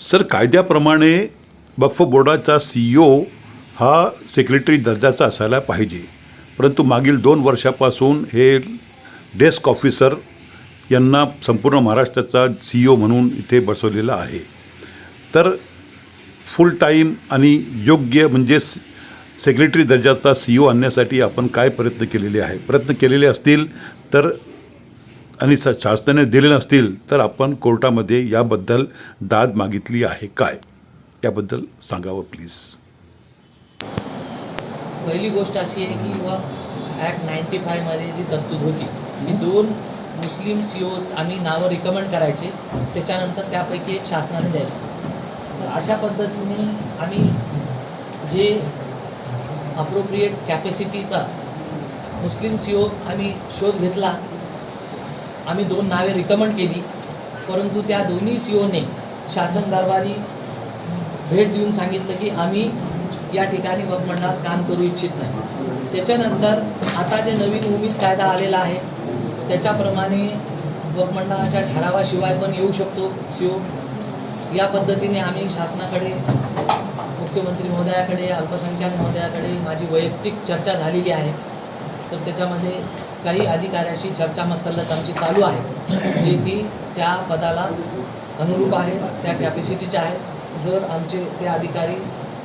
Sir कायद्याप्रमाणे वक्फ बोर्डाचा C E O हा सेक्रेटरी दर्जाचा असायला पाहिजे. परंतु मागील दोन वर्षापासून हे डेस्क ऑफिसर यांना संपूर्ण महाराष्ट्राचा सी ई ओ म्हणून इथे बसवलेला आहे. तर फुल टाईम आणि योग्य म्हणजे सेक्रेटरी दर्जाचा सी ई ओ आणण्यासाठी आपण काय प्रयत्न केलेले आहे? प्रयत्न केलेले असतील तर आणि स- शासनाने दिले नसतील तर आपण कोर्टामध्ये याबद्दल दाद मागितली आहे काय? त्याबद्दल सांगावं प्लीज पहिली गोष्ट अशी आहे की व ॲक्ट नाईन्टी फायमध्ये जी तरतूद होती ही दोन मुस्लिम सी ओ आम्ही नावं रिकमेंड करायचे त्याच्यानंतर त्यापैकी एक शासनाने द्यायचं. तर अशा पद्धतीने आम्ही जे अप्रोप्रिएट कॅपॅसिटीचा मुस्लिम सी ओ आम्ही शोध घेतला आम्ही दोन नावे रिकमेंड केली. परंतु त्या दोन्ही सी ओने शासन दरबारी भेट देऊन सांगितलं की आम्ही या ठिकाणी वकमंडळात काम करू इच्छित नाही. त्याच्यानंतर आता जे नवीन उमेद कायदा आलेला आहे त्याच्याप्रमाणे वकमंडळाच्या ठरावाशिवाय पण येऊ शकतो सीओ या पद्धतीने आम्ही शासनाकडे मुख्यमंत्री महोदयाकडे अल्पसंख्याक महोदयाकडे माझी वैयक्तिक चर्चा झालेली आहे. तर त्याच्यामध्ये काही अधिकाऱ्याशी चर्चा मसलत आमची चालू आहे. जे की त्या पदाला अनुरूप आहेत त्या कॅपॅसिटीचे आहेत जर आमचे ते अधिकारी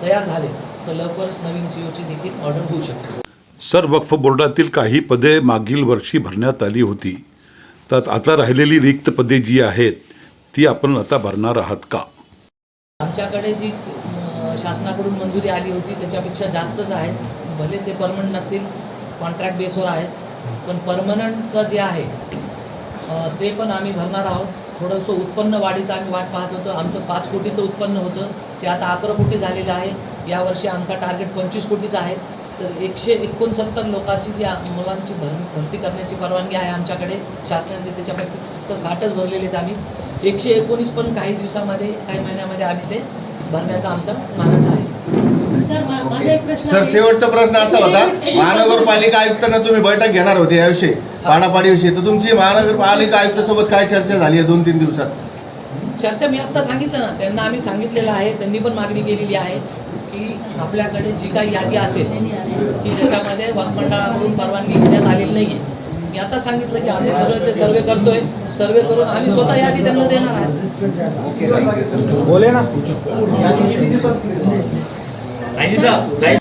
तयार झाले तर लवकरच नवीन सी ओची देखील ऑर्डर होऊ शकते. सर वक्फ बोर्डातील काही पदे मागील वर्षी भरण्यात आली होती. तर आता राहिलेली रिक्त पदे जी आहेत ती आपण आता भरणार आहात का? आमच्याकडे जी शासनाकडून मंजुरी आली होती त्याच्यापेक्षा जास्तच आहेत. भले ते परमनंट नसतील कॉन्ट्रॅक्ट बेसवर आहेत. पण परमनंटचं जे आहे ते पण आम्ही भरणार आहोत. थोडंसं उत्पन्न वाढीचं आम्ही वाट पाहत होतो. आमचं पाच कोटीचं उत्पन्न होतं. ते आता अकरा कोटी झालेलं आहे. यावर्षी आमचा टार्गेट पंचवीस कोटीचा आहे. तर एकशे एकोणसत्तर लोकांची जी मुलांची भर भरती करण्याची परवानगी आहे आमच्याकडे शासनाने त्याच्यापैकी फक्त साठच भरलेले आहेत आम्ही. एकशे एकोणीस पण काही दिवसामध्ये काही महिन्यामध्ये आम्ही ते भरण्याचा आमचा मानस आहे. सर. शेवटचा प्रश्न असा होता महानगरपालिका आयुक्तांना तुम्ही बैठक घेणार होते याविषयी पाडापाडीविषयी. तर तुमची महानगरपालिका आयुक्त सोबत काय चर्चा झाली आहे दोन तीन दिवसात? चर्चा मी आत्ता सांगितलं ना त्यांना आम्ही सांगितलेलं आहे त्यांनी पण मागणी केलेली आहे की आपल्याकडे जी काही यादी असेल की ज्याच्यामध्ये मंडळाकडून परवानगी घेण्यात आलेली नाही आहे मी आता सांगितलं की आम्ही सगळं ते सर्वे करतोय. सर्वे करून आम्ही स्वतः यादी त्यांना देणार आहे. बोले ना. 来，先生，来。